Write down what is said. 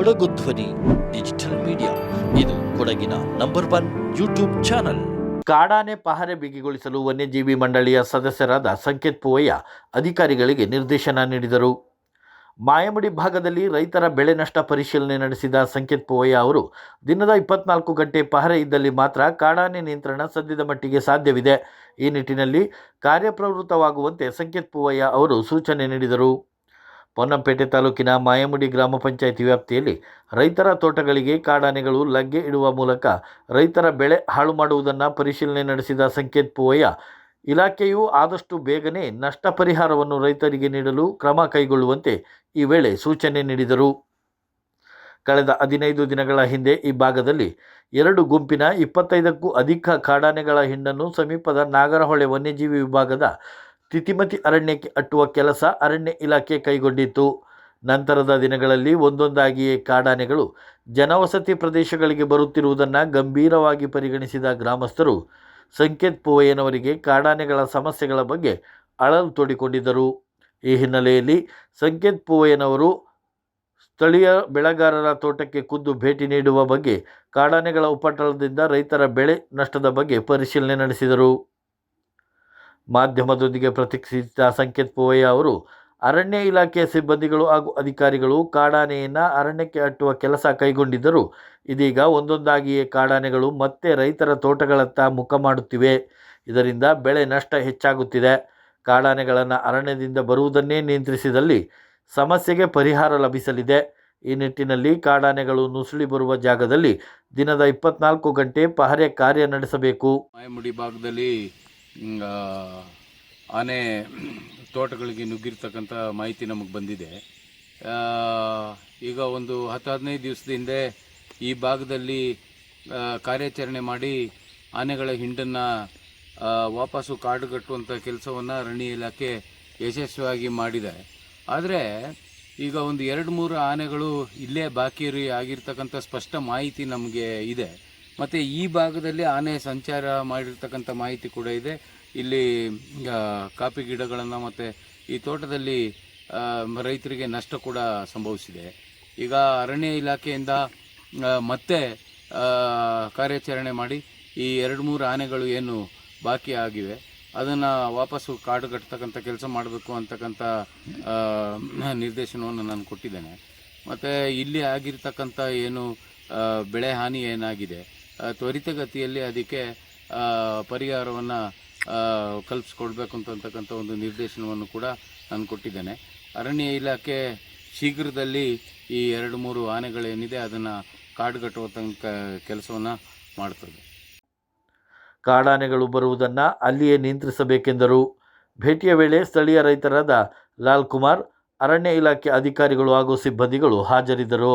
ಕೊಡಗು ಧ್ವನಿ, digital media. ಇದು ಕೊಡಗಿನ ನಂಬರ್ ಒನ್ ಯೂಟ್ಯೂಬ್ ಚಾನಲ್. ಕಾಡಾನೆ ಪಹರೆ ಬಿಗಿಗೊಳಿಸಲು ವನ್ಯಜೀವಿ ಮಂಡಳಿಯ ಸದಸ್ಯರಾದ ಸಂಕೇತ್ ಪೂವಯ್ಯ ಅಧಿಕಾರಿಗಳಿಗೆ ನಿರ್ದೇಶನ ನೀಡಿದರು. ಮಾಯಮಡಿ ಭಾಗದಲ್ಲಿ ರೈತರ ಬೆಳೆ ನಷ್ಟ ಪರಿಶೀಲನೆ ನಡೆಸಿದ ಸಂಕೇತ್ ಪೂವಯ್ಯ ಅವರು, ದಿನದ ಇಪ್ಪತ್ನಾಲ್ಕು ಗಂಟೆ ಪಹರೆ ಇದ್ದಲ್ಲಿ ಮಾತ್ರ ಕಾಡಾನೆ ನಿಯಂತ್ರಣ ಸದ್ಯದ ಮಟ್ಟಿಗೆ ಸಾಧ್ಯವಿದೆ. ಈ ನಿಟ್ಟಿನಲ್ಲಿ ಕಾರ್ಯಪ್ರವೃತ್ತವಾಗುವಂತೆ ಸಂಕೇತ್ ಪೂವಯ್ಯ ಅವರು ಸೂಚನೆ ನೀಡಿದರು. ಪೊನ್ನಂಪೇಟೆ ತಾಲೂಕಿನ ಮಾಯಮುಡಿ ಗ್ರಾಮ ಪಂಚಾಯಿತಿ ವ್ಯಾಪ್ತಿಯಲ್ಲಿ ರೈತರ ತೋಟಗಳಿಗೆ ಕಾಡಾನೆಗಳು ಲಗ್ಗೆ ಇಡುವ ಮೂಲಕ ರೈತರ ಬೆಳೆ ಹಾಳು ಮಾಡುವುದನ್ನು ಪರಿಶೀಲನೆ ನಡೆಸಿದ ಸಂಕೇತ್ ಪೂವಯ್ಯ, ಇಲಾಖೆಯು ಆದಷ್ಟು ಬೇಗನೆ ನಷ್ಟ ಪರಿಹಾರವನ್ನು ರೈತರಿಗೆ ನೀಡಲು ಕ್ರಮ ಕೈಗೊಳ್ಳುವಂತೆ ಈ ವೇಳೆ ಸೂಚನೆ ನೀಡಿದರು. ಕಳೆದ ಹದಿನೈದು ದಿನಗಳ ಹಿಂದೆ ಈ ಭಾಗದಲ್ಲಿ ಎರಡು ಗುಂಪಿನ ಇಪ್ಪತ್ತೈದಕ್ಕೂ ಅಧಿಕ ಕಾಡಾನೆಗಳ ಹಿಂಡನ್ನು ಸಮೀಪದ ನಾಗರಹೊಳೆ ವನ್ಯಜೀವಿ ವಿಭಾಗದ ತಿತಿಮತಿ ಅರಣ್ಯಕ್ಕೆ ಅಟ್ಟುವ ಕೆಲಸ ಅರಣ್ಯ ಇಲಾಖೆ ಕೈಗೊಂಡಿತ್ತು. ನಂತರದ ದಿನಗಳಲ್ಲಿ ಒಂದೊಂದಾಗಿಯೇ ಕಾಡಾನೆಗಳು ಜನವಸತಿ ಪ್ರದೇಶಗಳಿಗೆ ಬರುತ್ತಿರುವುದನ್ನು ಗಂಭೀರವಾಗಿ ಪರಿಗಣಿಸಿದ ಗ್ರಾಮಸ್ಥರು ಸಂಕೇತ್ ಪೂವಯ್ಯನವರಿಗೆ ಕಾಡಾನೆಗಳ ಸಮಸ್ಯೆಗಳ ಬಗ್ಗೆ ಅಳಲು ತೋಡಿಕೊಂಡಿದ್ದರು. ಈ ಹಿನ್ನೆಲೆಯಲ್ಲಿ ಸಂಕೇತ್ ಪೂವಯ್ಯನವರು ಸ್ಥಳೀಯ ಬೆಳೆಗಾರರ ತೋಟಕ್ಕೆ ಖುದ್ದು ಭೇಟಿ ನೀಡುವ ಬಗ್ಗೆ ಕಾಡಾನೆಗಳ ಉಪಟಳದಿಂದ ರೈತರ ಬೆಳೆ ನಷ್ಟದ ಬಗ್ಗೆ ಪರಿಶೀಲನೆ ನಡೆಸಿದರು. ಮಾಧ್ಯಮದೊಂದಿಗೆ ಪ್ರತಿಕ್ರಿಯಿಸಿದ ಸಂಕೇತ್ ಪೋವಯ್ಯ ಅವರು, ಅರಣ್ಯ ಇಲಾಖೆಯ ಸಿಬ್ಬಂದಿಗಳು ಹಾಗೂ ಅಧಿಕಾರಿಗಳು ಕಾಡಾನೆಯನ್ನು ಅರಣ್ಯಕ್ಕೆ ಅಟ್ಟುವ ಕೆಲಸ ಕೈಗೊಂಡಿದ್ದರು, ಇದೀಗ ಒಂದೊಂದಾಗಿಯೇ ಕಾಡಾನೆಗಳು ಮತ್ತೆ ರೈತರ ತೋಟಗಳತ್ತ ಮುಖ ಮಾಡುತ್ತಿವೆ. ಇದರಿಂದ ಬೆಳೆ ನಷ್ಟ ಹೆಚ್ಚಾಗುತ್ತಿದೆ. ಕಾಡಾನೆಗಳನ್ನು ಅರಣ್ಯದಿಂದ ಬರುವುದನ್ನೇ ನಿಯಂತ್ರಿಸಿದಲ್ಲಿ ಸಮಸ್ಯೆಗೆ ಪರಿಹಾರ ಲಭಿಸಲಿದೆ. ಈ ನಿಟ್ಟಿನಲ್ಲಿ ಕಾಡಾನೆಗಳು ನುಸುಳಿ ಬರುವ ಜಾಗದಲ್ಲಿ ದಿನದ ಇಪ್ಪತ್ನಾಲ್ಕು ಗಂಟೆ ಪಹರೆ ಕಾರ್ಯ ನಡೆಸಬೇಕು. ಮಾಯಮುಡಿ ಭಾಗದಲ್ಲಿ ಆನೆ ತೋಟಗಳಿಗೆ ನುಗ್ಗಿರ್ತಕ್ಕಂಥ ಮಾಹಿತಿ ನಮಗೆ ಬಂದಿದೆ. ಈಗ ಒಂದು ಹತ್ತು ಹದಿನೈದು ದಿವಸದ ಹಿಂದೆ ಈ ಭಾಗದಲ್ಲಿ ಕಾರ್ಯಾಚರಣೆ ಮಾಡಿ ಆನೆಗಳ ಹಿಂಡನ್ನು ವಾಪಸ್ಸು ಕಾಡುಗಟ್ಟುವಂಥ ಕೆಲಸವನ್ನು ಅರಣ್ಯ ಇಲಾಖೆ ಯಶಸ್ವಿಯಾಗಿ ಮಾಡಿದೆ. ಆದರೆ ಈಗ ಒಂದು ಎರಡು ಮೂರು ಆನೆಗಳು ಇಲ್ಲೇ ಬಾಕಿ ಆಗಿರ್ತಕ್ಕಂಥ ಸ್ಪಷ್ಟ ಮಾಹಿತಿ ನಮಗೆ ಇದೆ. ಮತ್ತು ಈ ಭಾಗದಲ್ಲಿ ಆನೆ ಸಂಚಾರ ಮಾಡಿರ್ತಕ್ಕಂಥ ಮಾಹಿತಿ ಕೂಡ ಇದೆ. ಇಲ್ಲಿ ಕಾಫಿ ಗಿಡಗಳನ್ನು ಮತ್ತು ಈ ತೋಟದಲ್ಲಿ ರೈತರಿಗೆ ನಷ್ಟ ಕೂಡ ಸಂಭವಿಸಿದೆ. ಈಗ ಅರಣ್ಯ ಇಲಾಖೆಯಿಂದ ಮತ್ತೆ ಕಾರ್ಯಾಚರಣೆ ಮಾಡಿ ಈ ಎರಡು ಮೂರು ಆನೆಗಳು ಏನು ಬಾಕಿ ಆಗಿವೆ, ಅದನ್ನು ವಾಪಸ್ಸು ಕಾಡು ಕಟ್ತಕ್ಕಂಥ ಕೆಲಸ ಮಾಡಬೇಕು ಅಂತಕ್ಕಂಥ ನಿರ್ದೇಶನವನ್ನು ನಾನು ಕೊಟ್ಟಿದ್ದೇನೆ. ಮತ್ತು ಇಲ್ಲಿ ಆಗಿರ್ತಕ್ಕಂಥ ಏನು ಬೆಳೆ ಹಾನಿ ಏನಾಗಿದೆ ತ್ವರಿತಗತಿಯಲ್ಲಿ ಅದಕ್ಕೆ ಪರಿಹಾರವನ್ನು ಕಲ್ಪಿಸ್ಕೊಡ್ಬೇಕು ಅಂತಕ್ಕಂಥ ಒಂದು ನಿರ್ದೇಶನವನ್ನು ಕೂಡ ನಾನು ಕೊಟ್ಟಿದ್ದೇನೆ. ಅರಣ್ಯ ಇಲಾಖೆ ಶೀಘ್ರದಲ್ಲಿ ಈ ಎರಡು ಮೂರು ಆನೆಗಳೇನಿದೆ ಅದನ್ನು ಕಾಡುಗಟ್ಟುವ ತನಕ ಕೆಲಸವನ್ನು ಮಾಡ್ತದೆ. ಕಾಡಾನೆಗಳು ಬರುವುದನ್ನು ಅಲ್ಲಿಯೇ ನಿಯಂತ್ರಿಸಬೇಕೆಂದರು. ಭೇಟಿಯ ವೇಳೆ ಸ್ಥಳೀಯ ರೈತರಾದ ಲಾಲ್ ಕುಮಾರ್, ಅರಣ್ಯ ಇಲಾಖೆ ಅಧಿಕಾರಿಗಳು ಹಾಗೂ ಸಿಬ್ಬಂದಿಗಳು ಹಾಜರಿದ್ದರು.